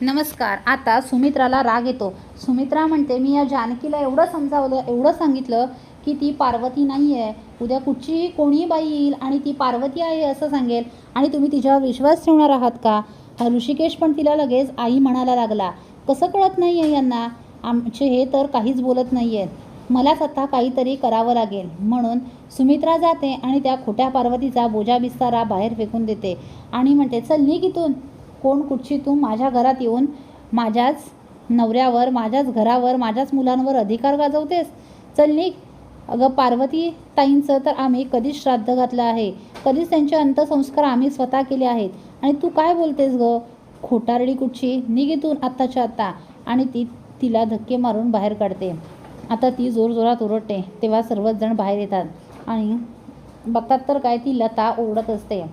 नमस्कार आता सुमित्राला राग येतो. सुमित्रा म्हणते मी या जानकीला एवढं समजावलं एवढं सांगितलं की ती पार्वती नाही आहे उद्या कुठचीही कोणी बाई येईल आणि ती पार्वती आहे असं सांगेल. आणि तुम्ही तिच्यावर विश्वास ठेवणार आहात का? हा ऋषिकेश पण तिला लगेच आई म्हणायला लागला. कसं कळत नाही आहे यांना? आमचे हे तर काहीच बोलत नाही आहेत मलाच आता काहीतरी करावं लागेल. म्हणून सुमित्रा जाते आणि त्या खोट्या पार्वतीचा बोजा बिस्तारा बाहेर फेकून देते. आणि म्हणते चल निघ इथून. कोण कुठची तू माझ्या घरात येऊन माझ्याच नवऱ्यावर माझ्याच घरावर माझ्याच मुलांवर अधिकार गाजवतेस? चल निघ. अगं पार्वती ताईंचं तर आम्ही कधीच श्राद्ध घातलं आहे. कधीच त्यांचे अंत्यसंस्कार आम्ही स्वतः केले आहेत. आणि तू काय बोलतेस ग? खोटारडी कुठची? निघितून आत्ताच्या आत्ता. आणि ती तिला धक्के मारून बाहेर काढते. आता ती जोरजोरात ओरडते. तेव्हा सर्वच जण बाहेर येतात. आणि बघतात तर काय ती लता ओरडत असते.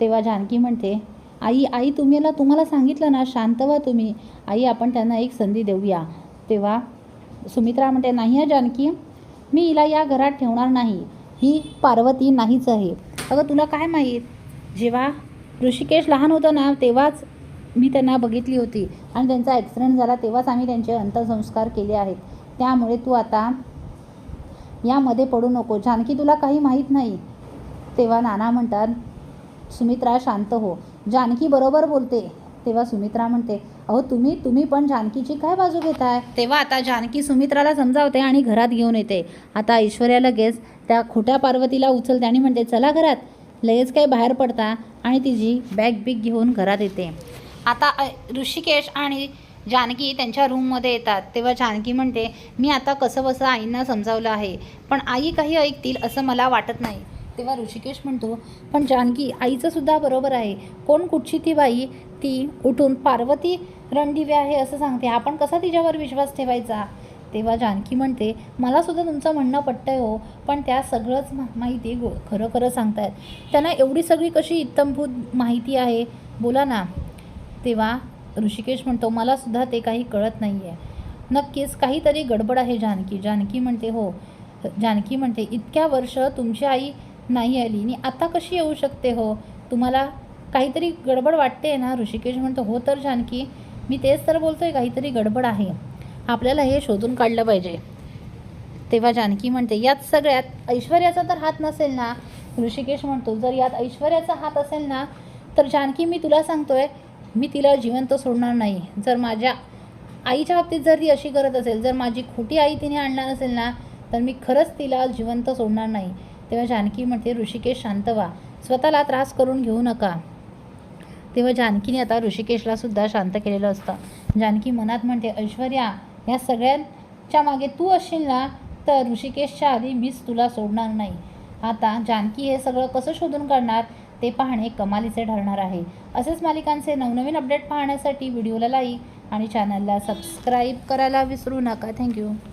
तेव्हा जानकी म्हणते आई आई तुम्हीला तुम्हाला सांगितलं ना शांत व्हा तुम्ही. आई आपण त्यांना एक संधी देऊया. तेव्हा सुमित्रा म्हणते नाही आहे जानकी मी हिला या घरात ठेवणार नाही. ही पार्वती नाहीच आहे. अगं तुला काय माहीत? जेव्हा ऋषिकेश लहान होतं ना तेव्हाच मी त्यांना बघितली होती. आणि त्यांचा ॲक्सिडेंट झाला तेव्हाच आम्ही त्यांचे अंत्यसंस्कार केले आहेत. त्यामुळे तू आता यामध्ये पडू नको. जानकी तुला काही माहीत नाही. तेव्हा नाना म्हणतात सुमित्रा शांत हो. जानकी बरोबर बोलते. तेव्हा सुमित्रा म्हणते अहो तुम्ही तुम्ही पण जानकीची काय बाजू घेताय? तेव्हा आता जानकी सुमित्राला समजावते आणि घरात घेऊन येते. आता ऐश्वर्या लगेच त्या खोट्या पार्वतीला उचलते आणि म्हणते चला घरात. लगेच काही बाहेर पडता. आणि तिची बॅग बिग घेऊन घरात येते. आता ऋषिकेश आणि जानकी त्यांच्या रूममध्ये येतात. तेव्हा जानकी म्हणते मी आता कसं बसं आईंना समजावलं आहे पण आई काही ऐकतील असं मला वाटत नाही. तेव्हा ऋषिकेश म्हणतो पण जानकी आईचं सुद्धा बरोबर आहे. कोण कुठची ती बाई? ती उठून पार्वती रणदिवे आहे असं सांगते. आपण कसा तिच्यावर विश्वास ठेवायचा? तेव्हा जानकी म्हणते मलासुद्धा तुमचं म्हणणं पटतंय हो पण त्या सगळंच माहिती गो खरं खरं सांगतायत. त्यांना एवढी सगळी कशी इत्तमभूत माहिती आहे? बोला ना. तेव्हा ऋषिकेश म्हणतो मला सुद्धा ते काही कळत नाही आहे नक्कीच काहीतरी गडबड आहे जानकी. जानकी म्हणते हो. जानकी म्हणते इतक्या वर्ष तुमची आई नाही आली. आणि आता कशी येऊ शकते हो? तुम्हाला काहीतरी गडबड वाटते ना? ऋषिकेश म्हणतो हो तर जानकी मी तेच तर बोलतो आहे काहीतरी गडबड आहे. आपल्याला हे शोधून काढलं पाहिजे. तेव्हा जानकी म्हणते यात सगळ्यात ऐश्वर्याचा तर हात नसेल ना? ऋषिकेश म्हणतो जर यात ऐश्वर्याचा हात असेल ना तर जानकी मी तुला सांगतोय मी तिला जिवंत सोडणार नाही. जर माझ्या आईच्या बाबतीत जर ती अशी करत असेल जर माझी खोटी आई तिने आणणार नसेल ना तर मी खरंच तिला जिवंत सोडणार नाही. तेव्हा जानकी म्हणते ऋषिकेश शांत व्हा. स्वतःला त्रास करून घेऊ नका. तेव्हा जानकीने आता ऋषिकेशला सुद्धा शांत केलेलं असतं. जानकी मनात म्हणते ऐश्वर्या या सगळ्यांच्या मागे तू असशील ना तर ऋषिकेशच्या आधी मीच तुला सोडणार नाही. आता जानकी हे सगळं कसं शोधून काढणार ते पाहणे कमालीचे ठरणार आहे. असेच मालिकांचे नवनवीन अपडेट पाहण्यासाठी व्हिडिओला लाईक आणि चॅनलला सबस्क्राईब करायला विसरू नका. थँक्यू.